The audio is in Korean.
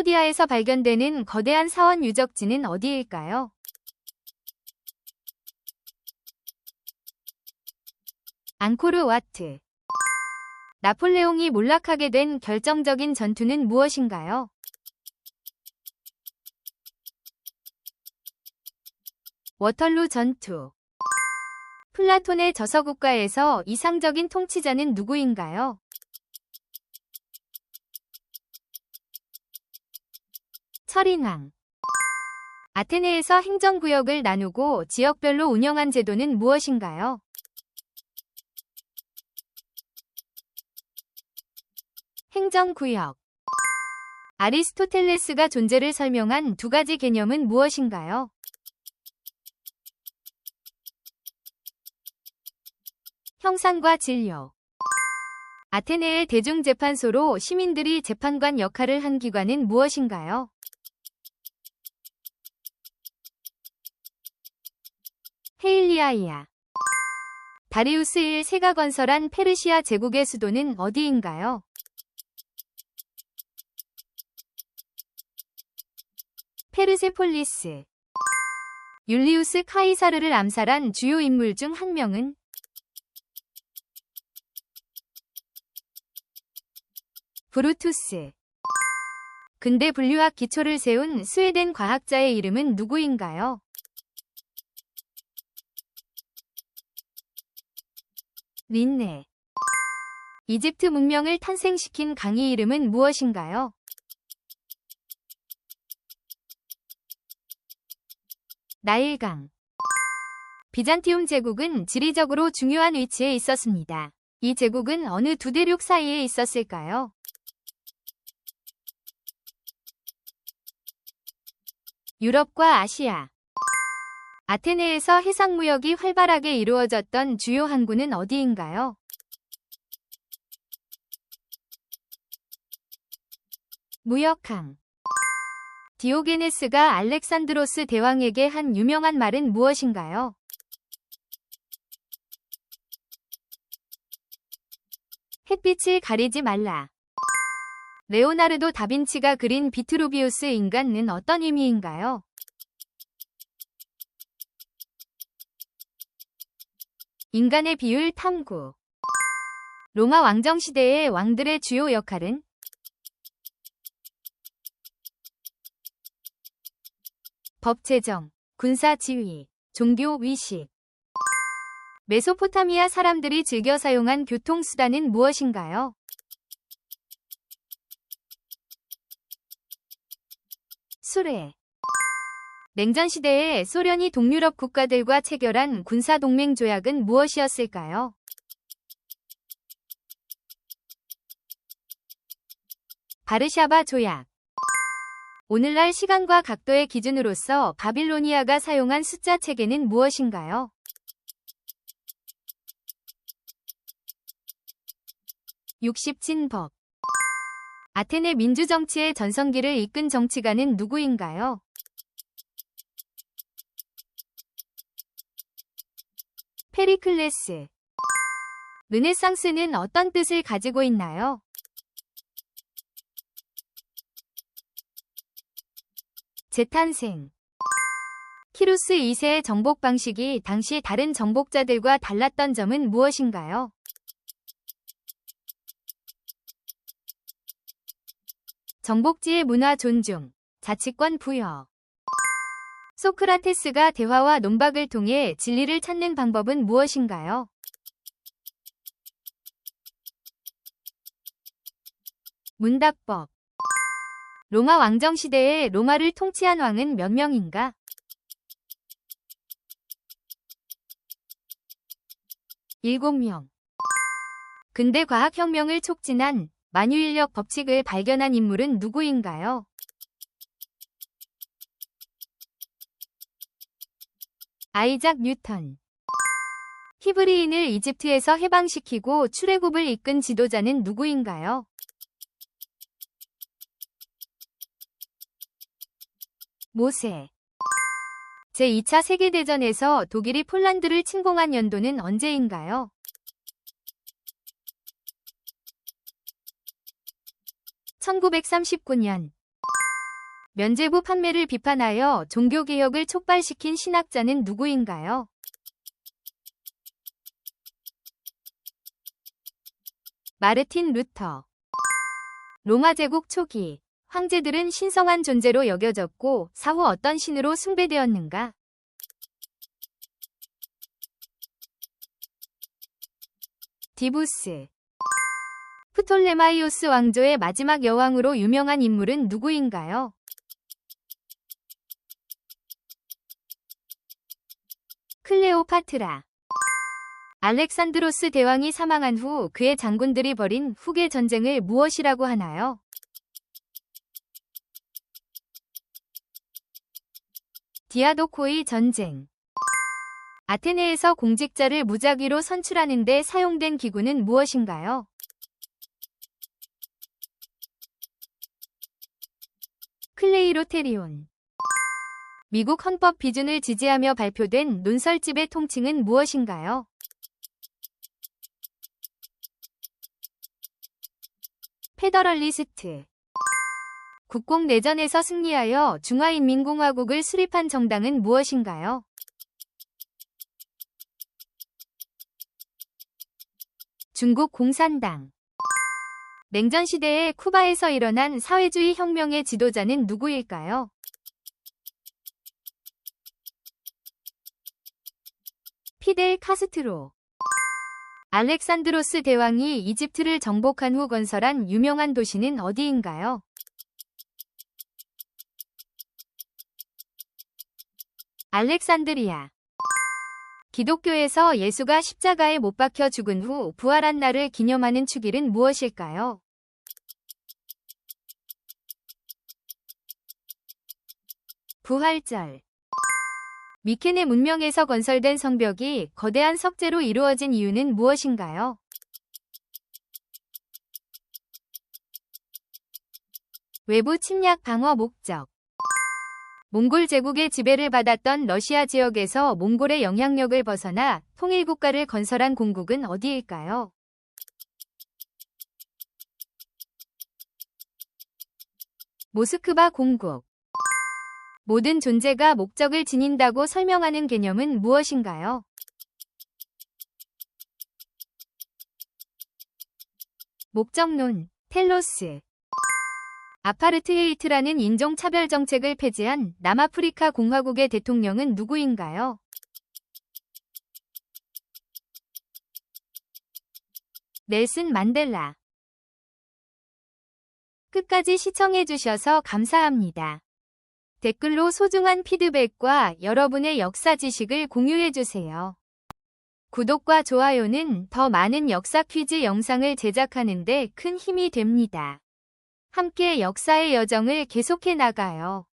캄보디아에서 발견되는 거대한 사원 유적지는 어디일까요? 앙코르 와트. 나폴레옹이 몰락하게 된 결정적인 전투는 무엇인가요? 워털루 전투. 플라톤의 저서국가에서 이상적인 통치자는 누구인가요? 철인왕. 아테네에서 행정구역을 나누고 지역별로 운영한 제도는 무엇인가요? 행정구역. 아리스토텔레스가 존재를 설명한 두 가지 개념은 무엇인가요? 형상과 진료. 아테네의 대중재판소로 시민들이 재판관 역할을 한 기관은 무엇인가요? 헤일리아이아. 다리우스 1세가 건설한 페르시아 제국의 수도는 어디인가요? 페르세폴리스. 율리우스 카이사르를 암살한 주요 인물 중 한 명은 브루투스. 근대 분류학 기초를 세운 스웨덴 과학자의 이름은 누구인가요? 린네. 이집트 문명을 탄생시킨 강의 이름은 무엇인가요? 나일강. 비잔티움 제국은 지리적으로 중요한 위치에 있었습니다. 이 제국은 어느 두 대륙 사이에 있었을까요? 유럽과 아시아. 아테네에서 해상무역이 활발하게 이루어졌던 주요 항구는 어디인가요? 무역항. 디오게네스가 알렉산드로스 대왕에게 한 유명한 말은 무엇인가요? 햇빛을 가리지 말라. 레오나르도 다빈치가 그린 비트루비우스 인간은 어떤 의미인가요? 인간의 비율 탐구. 로마 왕정시대의 왕들의 주요 역할은 법 제정, 군사 지휘, 종교 위식. 메소포타미아 사람들이 즐겨 사용한 교통수단은 무엇인가요? 수레. 냉전 시대에 소련이 동유럽 국가들과 체결한 군사동맹 조약은 무엇이었을까요? 바르샤바 조약. 오늘날 시간과 각도의 기준으로서 바빌로니아가 사용한 숫자 체계는 무엇인가요? 육십진법 아테네 민주정치의 전성기를 이끈 정치가는 누구인가요? 페리클레스 르네상스는 어떤 뜻을 가지고 있나요? 재탄생 키루스 2세의 정복 방식이 당시 다른 정복자들과 달랐던 점은 무엇인가요? 정복지의 문화 존중, 자치권 부여. 소크라테스가 대화와 논박을 통해 진리를 찾는 방법은 무엇인가요? 문답법 로마 왕정 시대에 로마를 통치한 왕은 몇 명인가? 일곱 명. 근대 과학혁명을 촉진한 만유인력 법칙을 발견한 인물은 누구인가요? 아이작 뉴턴. 히브리인을 이집트에서 해방시키고 출애굽을 이끈 지도자는 누구인가요? 모세 제2차 세계대전에서 독일이 폴란드를 침공한 연도는 언제인가요? (1939년) 면제부 판매를 비판하여 종교개혁을 촉발시킨 신학자는 누구인가요? 마르틴 루터 로마 제국 초기 황제들은 신성한 존재로 여겨졌고 사후 어떤 신으로 숭배되었는가? 디부스 프톨레마이오스 왕조의 마지막 여왕으로 유명한 인물은 누구인가요? 클레오파트라 알렉산드로스 대왕이 사망한 후 그의 장군들이 벌인 후계 전쟁을 무엇이라고 하나요? 디아도코의 전쟁 아테네에서 공직자를 무작위로 선출하는 데 사용된 기구는 무엇인가요? 클레이로테리온 미국 헌법 비준을 지지하며 발표된 논설집의 통칭은 무엇인가요? 페더럴리스트 국공 내전에서 승리하여 중화인민공화국을 수립한 정당은 무엇인가요? 중국 공산당 냉전 시대에 쿠바에서 일어난 사회주의 혁명의 지도자는 누구일까요? 피델 카스트로 알렉산드로스 대왕이 이집트를 정복한 후 건설한 유명한 도시는 어디인가요? 알렉산드리아 기독교에서 예수가 십자가에 못 박혀 죽은 후 부활한 날을 기념하는 축일은 무엇일까요? 부활절 미케네 문명에서 건설된 성벽이 거대한 석재로 이루어진 이유는 무엇인가요? 외부 침략 방어 목적 몽골 제국의 지배를 받았던 러시아 지역에서 몽골의 영향력을 벗어나 통일국가를 건설한 공국은 어디일까요? 모스크바 공국 모든 존재가 목적을 지닌다고 설명하는 개념은 무엇인가요? 목적론, 텔로스 아파르트헤이트라는 인종차별 정책을 폐지한 남아프리카 공화국의 대통령은 누구인가요? 넬슨 만델라 끝까지 시청해주셔서 감사합니다. 댓글로 소중한 피드백과 여러분의 역사 지식을 공유해주세요. 구독과 좋아요는 더 많은 역사 퀴즈 영상을 제작하는 데 큰 힘이 됩니다. 함께 역사의 여정을 계속해 나가요.